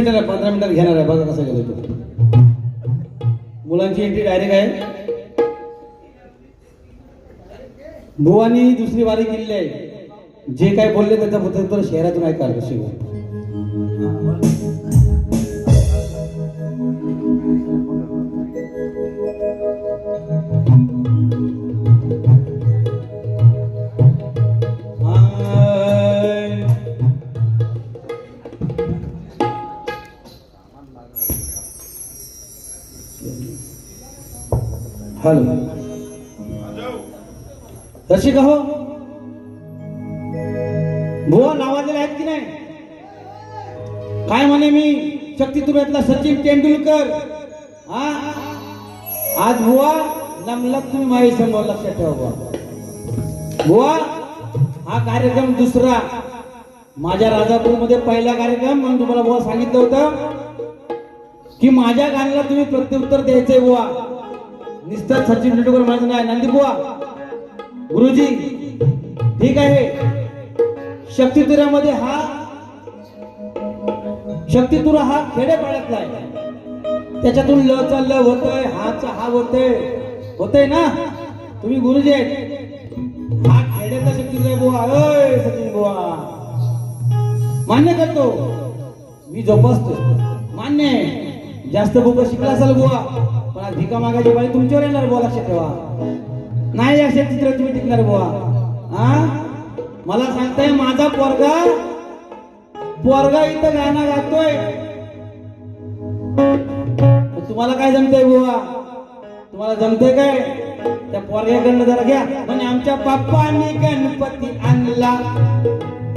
मिनिटाला पंधरा मिनिटात घेणार आहे बघा कसं गेलं तो. मुलांची एंट्री डायरेक्ट आहे. भुवानी दुसरी वारी केलेली आहे. जे काय बोलले त्याचा उत्तर शहरातून ऐका शिवाय हॅलो. रसिका हो. बुवा नावाजलेले आहेत की नाही? काय म्हणे मी? शक्ती तुम्ही सचिन तेंडुलकर. हा? आज बुवा नमलक तुम्ही माझ्यासमोर लक्षात ठेवा बुवा. बुवा हा कार्यक्रम दुसरा. माझ्या राजापूरमध्ये पहिला कार्यक्रम म्हणून तुम्हाला बुवा सांगितलं होतं की माझ्या गाण्याला तुम्ही प्रत्युत्तर द्यायचंय बुवा. निस्तर सचिन तेंडुलकर माझं नाही. नंदी बुवा गुरुजी ठीक आहे. शक्तितुऱ्यामध्ये हा शक्तितुरा हा खेडेपाड्यातला आहे. त्याच्यातून ल चा ल होतय हा चा हा होतय. होतय ना? तुम्ही गुरुजी आहेत. हा खेड्याचा शक्तितुरा बुवा. अय सचिन बुवा. मान्य करतो. मी जोपासतो मान्य आहे. जास्त बुक शिकला असाल बुवा. पण आज भिका मागायची बाई तुमच्यावर येणार बुवा लक्षात ठेवा. नाही असे चित्र तुम्ही टिकणार बुवा. हा? मला सांगताय माझा पोरगा पोरगा इथं गाणं गातोय. तुम्हाला काय जमतंय बुवा? तुम्हाला जमतंय काय? त्या पोरग्याकडनं जरा घ्या. म्हणजे आमच्या बाप्पांनी गणपती आणला.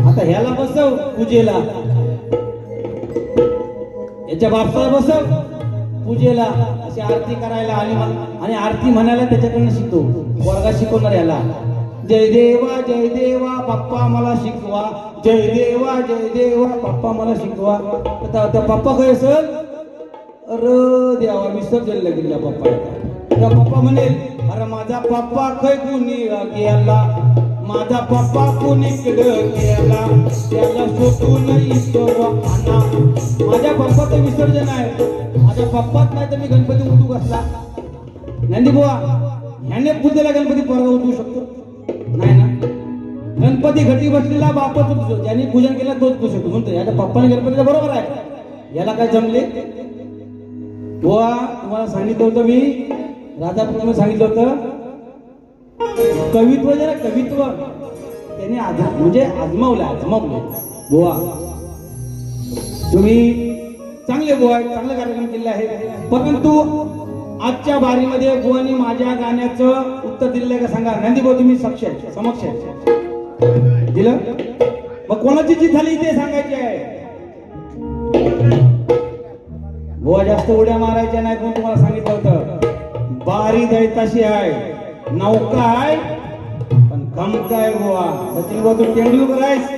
आता ह्याला बसव पूजेला. याच्या बाप्पाला बस पूजेला अशी आरती करायला आणि आणि आरती म्हणायला त्याच्याकडनं शिकतो. वर्गात शिकवणार याला. जय देवा जय देवा पप्पा मला शिकवा. जय देवा जय देवा पप्पा मला शिकवा. आता त्या पप्पा काय सर अरे देवा विसर्जन गेला पप्पा त्या पप्पा म्हणेल अरे माझा पप्पा खय कुणी गेला. माझा पप्पा कुणीकडं गेला त्याला आणा. माझ्या पप्पाचं विसर्जन आहे. माझ्या पप्पाच नाही तर मी गणपती उठू कसला? नंदी बुवा ह्याने पूजेला गणपती परवा उठवू शकतो? नाही ना? गणपती घटी बसलेला बापच उठतो ज्यांनी पूजन केलं तोच उठू शकतो. म्हणतो याच्या पप्पाने गणपतीला बरोबर आहे. याला काय जमले? बुवा तुम्हाला सांगितलं होतं मी राजापूरमध्ये सांगितलं होतं कवित्व जे ना कवित्व. त्याने आध म्हणजे आजमावलं आजमावलं बुवा. तुम्ही चांगले बुवा आहेत, चांगला कार्यक्रम केलेला आहे. परंतु आजच्या बारीमध्ये बुवानी माझ्या गाण्याचं उत्तर दिलेलं आहे का सांगा? नंदी भाऊ तुम्ही सक्ष समक्ष दिलं? मग कोणाची जीत झाली ते सांगायची आहे? बुवा जास्त उड्या मारायच्या नाही कोण तुम्हाला सांगितलं होतं. बारी दैताशी आहे. नौका आहे पण कम काय बुवा? सचिन बुवा तू तेंडुलकर आहेस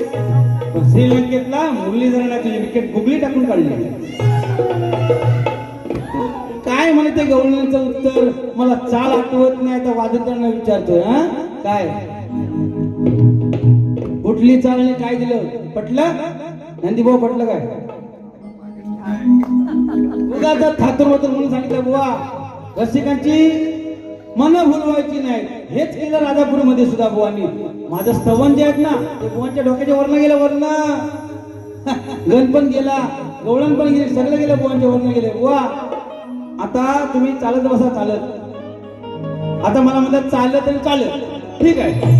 पण श्रीलंकेतला मुरलीधर तुझी विकेट गुगली टाकून काढली. काय म्हणते ते उत्तर? मला चाल आठवत नाही तर वादकांना विचारतोय हा? काय? कुठली चाल काय दिलं? पटलं? नंदीभाऊ पटलं काय? उगाच थातर होतं म्हणून सांगितलं बुवा. रसिकांची मन भुलवायची नाही. हेच केलं राजापूरमध्ये सुद्धा बुवांनी. माझं स्तवन जे आहेत ना ते बुवांच्या डोक्याच्या वरनं गेलं वरनं. गण पण गेला गवळण पण गेले सगळं गेलं बुवांच्या वरनं गेले. बुवा आता तुम्ही चालत बसा चालत. आता मला म्हणतात चाललं तरी चालत. ठीक आहे.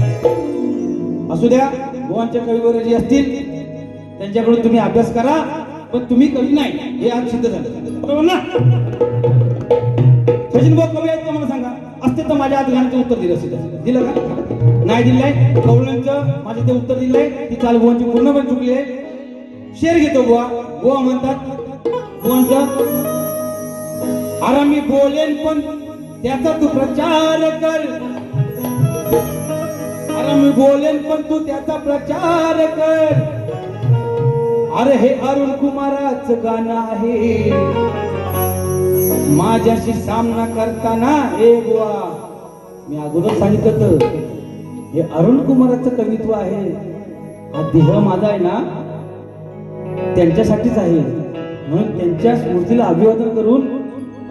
असू द्या बुवांच्या कवीवर जे असतील त्यांच्याकडून तुम्ही अभ्यास करा पण तुम्ही कवी नाही. हे आज सिद्ध झालं. बरोबर ना? सचिन भाऊ कवी आहेत का मला सांगा? असते तर माझ्या आज उत्तर दिलं असतं दिलं का? नाही दिलंय. कवळ्यांचं माझं ते उत्तर दिलंय. ती चाल बुवांची पूर्णपणे चुकली आहे. शेर घेतो गोवा गोवा म्हणतात बुवांचं अरे मी बोलेन पण त्याचा तू प्रचार कर. अरे मी बोलेन पण तू त्याचा प्रचार कर. अरे हे अरुण कुमाराच गाणं आहे. माझ्याशी सामना करताना हे बुवा मी अगोदर सांगितलं तर हे अरुण कुमाराचं कवित्व आहे. हा देह माझा आहे ना त्यांच्यासाठीच आहे. म्हणून त्यांच्या स्मृतीला अभिवादन करून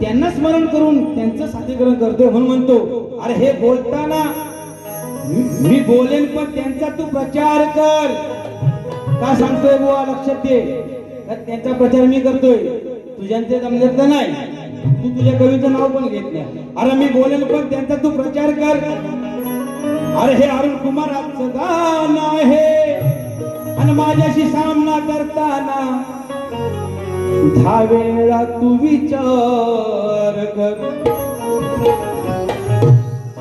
त्यांना स्मरण करून त्यांचं सादरीकरण करतोय म्हणून म्हणतो. अरे हे बोलताना मी- बोलेन पण त्यांचा तू प्रचार कर. का सांगतोय बुवा लक्षात दे. त्यांचा प्रचार मी करतोय? तुझ्यांचे जमलेत तर नाही? तू तुझ्या कवीचं नाव पण घेत नाही. अरे मी बोलेल पण त्यांचा तू प्रचार कर. अरे हे अरुण कुमार गाणं आहे. आणि माझ्याशी सामना करताना दहा वेळा तू विचार कर.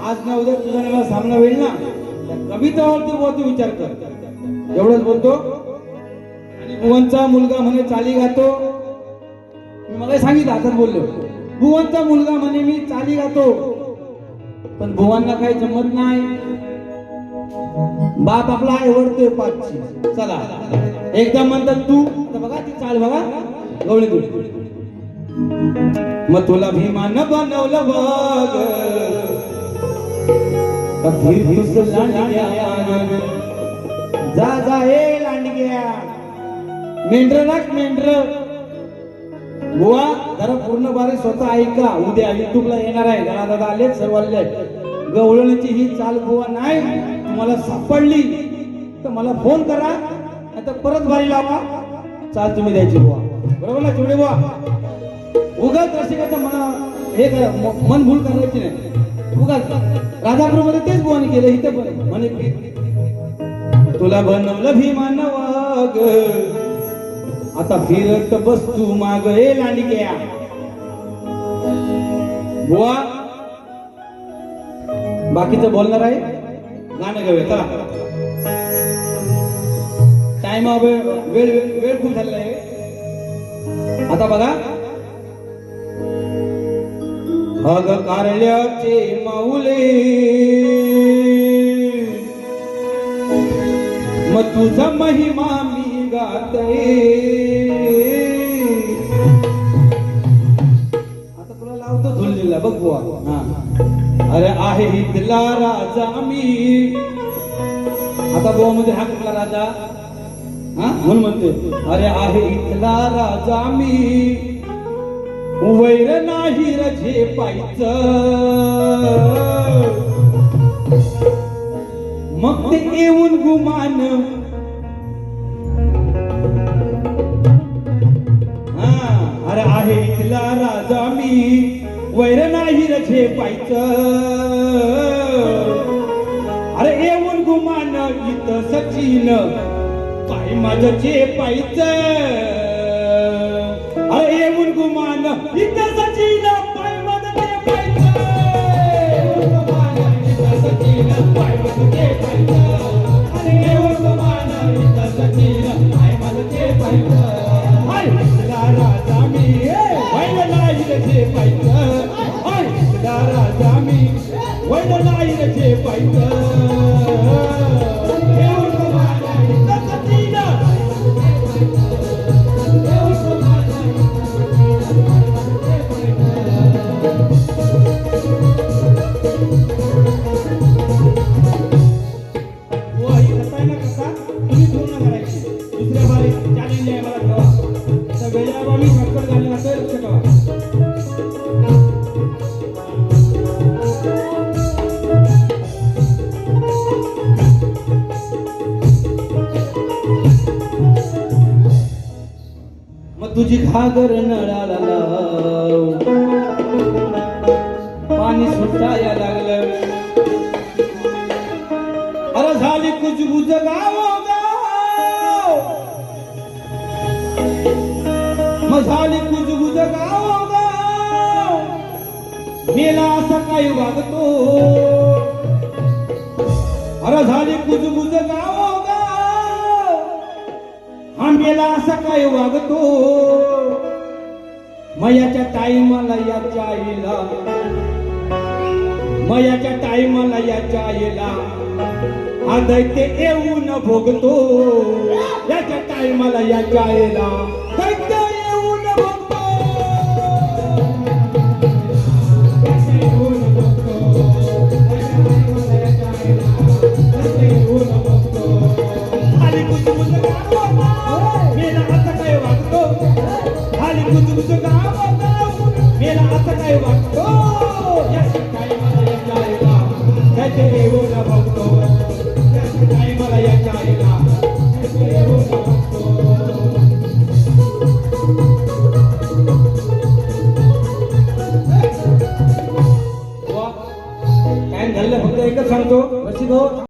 आज ना उद्या तुझा मला सामना होईल ना? त्या कवितावरती बोलतो विचार कर. एवढंच बोलतो. आणि भुवनचा मुलगा म्हणे चाली घातो मी मला सांगितलं आता बोललो. भुवनचा मुलगा म्हणे मी चाली गातो. पण भुवांना काही जमत नाही. बाप आपला आवडतोय पाचशे चला. एकदा म्हणतात तू आता बघा ती चाल बघा. गवळी तुळी मग तुला भीमान बनवलं बघ. जा जा हे लांडग्या. मेंढर राख मेंढर. बुवा जरा पूर्ण बारे स्वतः ऐका. उद्या युट्यूबला येणार आहे. गणादादा आले सर्व आले गवळण्याची ही चाल बुवा नाही. तुम्हाला सापडली तर मला फोन करा. आता परत भारी लावा. चाल तुम्ही द्यायची बुवा. बरोबर ना चिवडे बुवा? उगाच रसिकाचं मना हे करा मन भूल करायची नाही. उगाच. राधापूरमध्ये तेच बुवाने केलं इथे पण. म्हणे तुला बनवलं भीमानवाग आता फिरत बस तू माग ए लांडग्या. बुवा. बाकीचं बोलणार आहे? गाणं घेऊया चला. टाइम वेळ वेळ वेळ खूप झालेला आहे. आता बघा. अग कारल्याचे माऊले. मग तुझा महिमा मी आता तुला लावतो धुललेला बघ बुवा. अरे आहे इथला राजा मी आता बुवा मध्ये हा कुठला राजा? हा? म्हणून म्हणते अरे आहे इथला राजा मी वैर नाही रझे पायच मग ते येऊन गुमान वैर नाही रचे पायच अरे येऊन गुमान इथं सचिन पाय माझं पायच अरे येऊन गुमान गीत रे जे घागर नळाला लाव. पाणी सुटाया लागलं. अरे झाली कुजबुज गाव गाव. मग झाली कुजबुज गाव गाव. मेला असा काही वागतो. अरे झाली कुजबुज गाव हा मेला असा काय वागतो? मयाच्या टाईमाला याच्या आईला मयाच्या टाईमाला याच्या आईला हा दैत्य येऊन भोगतो. याच्या टाईमाला याच्या आईला दैत्य